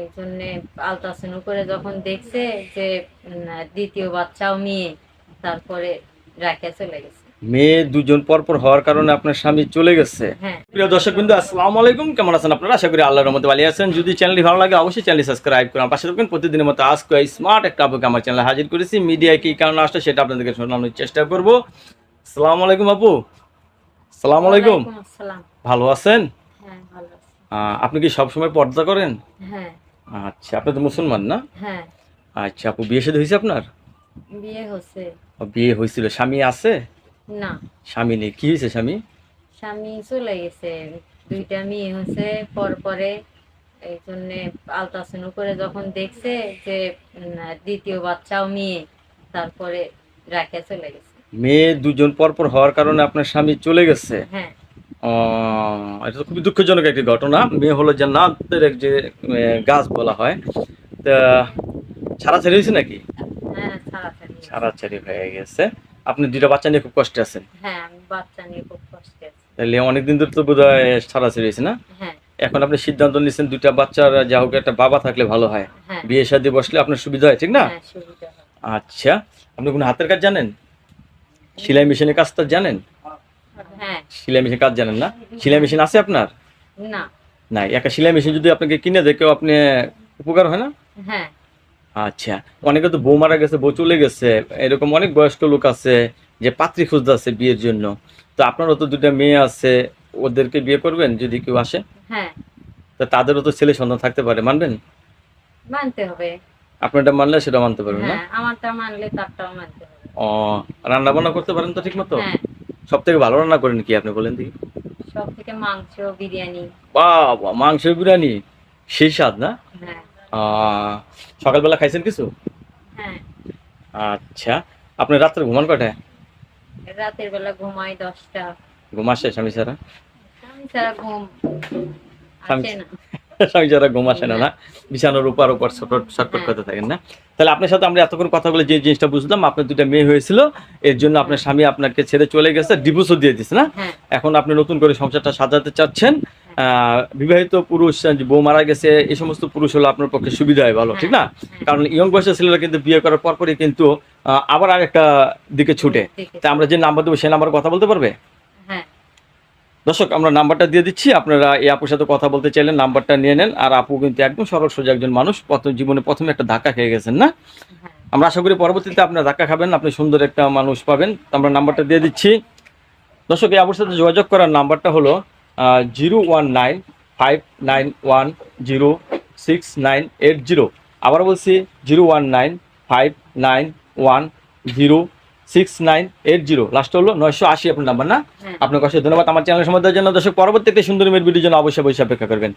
এই জন্য আলট্রাসাউন্ড করে যখন দেখছে যে দ্বিতীয় বাচ্চাও মেয়ে তারপরে রাখে চলে গেছে। মেয়ে দুজন পরপর হওয়ার কারণে আপনার স্বামী চলে গেছে। হ্যাঁ। প্রিয় দর্শক বিন্দু আসসালামু আলাইকুম। কেমন আছেন আপনারা? আশা করি আল্লাহর রহমতে ভালো আছেন। যদি চ্যানেলটি ভালো লাগে অবশ্যই চ্যানেলটি সাবস্ক্রাইব করুন। পাশে থাকবেন প্রতিদিনের মতো আজকে স্মার্ট একটা আপুকে আমার চ্যানেলে হাজির করেছি। মিডিয়ায় কি কারণে আসলে সেটা আপনাদেরকে শোনানোর চেষ্টা করব। আসসালামু আলাইকুম আপু। আসসালামু আলাইকুম। ভালো আছেন? হ্যাঁ আপনি কি সবসময় পর্দা করেন? হ্যাঁ। আচ্ছা আপনি তো মুসলমান না? হ্যাঁ। আচ্ছা আপু বিয়ে সাথে হয়েছে আপনার? বিয়ে হচ্ছে ও, বিয়ে হয়েছিল। স্বামী আছে? না। স্বামী নেই। কি হয়েছে স্বামী? স্বামী চলে গেছে। দুইটা মেয়ে হচ্ছে পর পরে এই জন্য আলট্রাসাউন্ড করে যখন দেখছে যে দ্বিতীয় বাচ্চাও মেয়ে তারপরে রাখে চলে গেছে। মেয়ে দুজন পরপর হওয়ার কারণে আপনার স্বামী চলে গেছে? হ্যাঁ। এটা তো খুবই দুঃখজনক একটি ঘটনা। মেয়ে হলো যে জান্নাতের এক যে গাছ বলা হয়। তা ছাড়াছাড়ি হয়েছে নাকি? হ্যাঁ ছাড়াছাড়ি ছাড়াছাড়ি হয়ে গেছে। আপনি দুটা বাচ্চা নিয়ে খুব কষ্টে আছেন। হ্যাঁ আমি বাচ্চা নিয়ে খুব কষ্টে আছি। তাহলে অনেকদিন ধরে তো বোধ হয় ছাড়াছাড়ি হয়েছে না? হ্যাঁ। এখন আপনি সিদ্ধান্ত নিচ্ছেন দুইটা বাচ্চার যা হোক একটা বাবা থাকলে ভালো হয়। বিয়ে শাদী বসলে আপনার সুবিধা হয় ঠিক না? আচ্ছা আপনি কোনো হাতের কাজ জানেন? সেলাই মেশিনের কাজটা জানেন? সেলাই মেশিন কাজ জানেন না? সেলাই মেশিন আছে আপনার? না। নাই একটা সেলাই মেশিন যদি আপনাকে কিনে দেয় কেউ আপনি উপকার হয় না? হ্যাঁ। আচ্ছা অনেকে তো বউ মারা গেছে বউ চলে গেছে এরকম অনেক বয়স্ক লোক আছে যে পাত্রী খুঁজতে আছে বিয়ের জন্য। তো আপনারও তো দুটা মেয়ে আছে ওদেরকে বিয়ে করবেন যদি কেউ আসে? হ্যাঁ। তা তাদেরও তো ছেলে সন্তান থাকতে পারে মানবেন? মানতে হবে। আপনারটা মানলে সেটা মানতে পারবেন না? হ্যাঁ আমারটা মানলে তারটাও মানতে হবে। ও রান্না বান্না করতে পারেন তো ঠিক মতো হ্যাঁ। সব থেকে ভালো রান্না করেন কি আপনি বলেন দেখি। সব থেকে মাংস বিরিয়ানি। বাবা মাংস বিরিয়ানি? সেই স্বাদ না? হ্যাঁ। সকালবেলা খাইছেন কিছু? হ্যাঁ। আচ্ছা আপনি রাত্রে ঘুমান কটায় রাতের বেলা ঘুমাই দশটা। ঘুম আসে স্বামী ছাড়া? স্বামী ছাড়া ঘুম আসে না। স্বামী ছাড়া ঘুম আসে না বিছানোর উপর উপর ছটফট করতে থাকেন না? তাহলে আপনার সাথে আমরা এতক্ষণ কথা বলে যে জিনিসটা বুঝলাম আপনার দুটা মেয়ে হয়েছিল এর জন্য আপনার স্বামী আপনাকে ছেড়ে চলে গেছে ডিভোর্সও দিয়ে দিচ্ছে না? হ্যাঁ। এখন আপনি নতুন করে সংসারটা সাজাতে চাচ্ছেন আহ, বিবাহিত পুরুষ বউ মারা গেছে এই সমস্ত পুরুষ হলো আপনার পক্ষে সুবিধা হয় ভালো ঠিক না? কারণ ইয়ং বয়সের ছেলেরা কিন্তু বিয়ে করার পরপরই কিন্তু আবার আরেকটা দিকে ছুটে। তা আমরা যে নাম্বার দেবো সেই নাম্বার কথা বলতে পারবে? হ্যাঁ দর্শক আমরা নাম্বারটা দিয়ে দিচ্ছি। আপনারা এই আপুর সাথে কথা বলতে চাইলে নাম্বারটা নিয়ে নেন। আর আপু কিন্তু একদম সরল সোজা একজন মানুষ। প্রথম জীবনে প্রথমে একটা ধাক্কা খেয়ে গেছেন না? হ্যাঁ। আমরা আশা করি পরবর্তীতে আপনার ধাক্কা খাবেন আপনি সুন্দর একটা মানুষ পাবেন। আমরা নাম্বারটা দিয়ে দিচ্ছি। দর্শক এই আপুর সাথে যোগাযোগ করার নাম্বারটা হলো zero one nine five nine one zero six nine eight zero. আবার বলছি zero one nine five nine one zero six nine eight zero last হলো নয়শো আশি আপনার নাম্বার না? আপনাকে আপনার কাছে ধন্যবাদ। আমার চ্যানেল সম্বন্ধের জন্য দর্শক পরবর্তীতে সুন্দর মেয়ের ভিডিও জন্য অবশ্যই অবশ্যই অপেক্ষা করবেন।